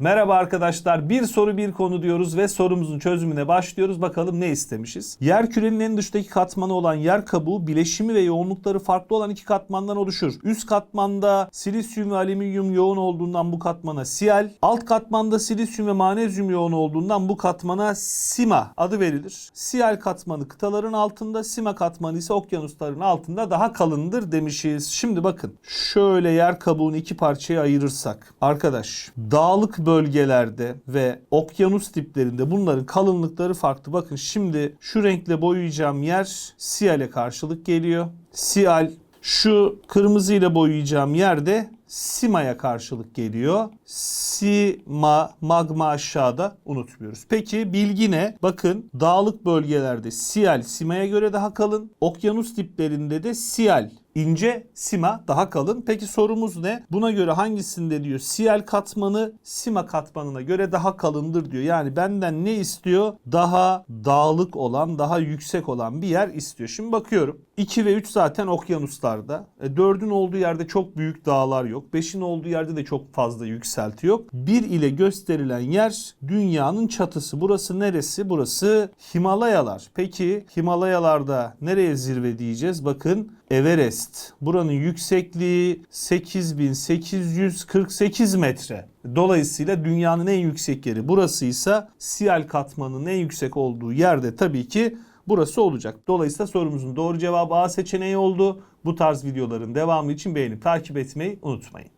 Merhaba arkadaşlar. Bir soru bir konu diyoruz ve sorumuzun çözümüne başlıyoruz. Bakalım ne istemişiz? Yer kürenin en dıştaki katmanı olan yer kabuğu bileşimi ve yoğunlukları farklı olan iki katmandan oluşur. Üst katmanda silisyum ve alüminyum yoğun olduğundan bu katmana siyal, alt katmanda silisyum ve manezyum yoğun olduğundan bu katmana sima adı verilir. Siyal katmanı kıtaların altında, sima katmanı ise okyanusların altında daha kalındır demişiz. Şimdi bakın şöyle yer kabuğunu iki parçaya ayırırsak arkadaş dağlık bölgelerde ve okyanus diplerinde bunların kalınlıkları farklı. Bakın şimdi şu renkle boyayacağım yer siyale karşılık geliyor. Siyal şu kırmızıyla boyayacağım yerde simaya karşılık geliyor. Sima, magma aşağıda unutmuyoruz. Peki bilgi ne? Bakın dağlık bölgelerde siyal simaya göre daha kalın. Okyanus diplerinde de siyal ince, sima daha kalın. Peki sorumuz ne? Buna göre hangisinde diyor siyal katmanı sima katmanına göre daha kalındır diyor. Yani benden ne istiyor? Daha dağlık olan, daha yüksek olan bir yer istiyor. Şimdi bakıyorum. 2 ve 3 zaten okyanuslarda. E, 4'ün olduğu yerde çok büyük dağlar yok. 5'in olduğu yerde de çok fazla yükselti yok. 1 ile gösterilen yer dünyanın çatısı. Burası neresi? Burası Himalayalar. Peki Himalayalarda nereye zirve diyeceğiz? Bakın Everest. Buranın yüksekliği 8848 metre. Dolayısıyla dünyanın en yüksek yeri burasıysa Siyal katmanının en yüksek olduğu yerde tabii ki burası olacak. Dolayısıyla sorumuzun doğru cevabı A seçeneği oldu. Bu tarz videoların devamı için beğenip takip etmeyi unutmayın.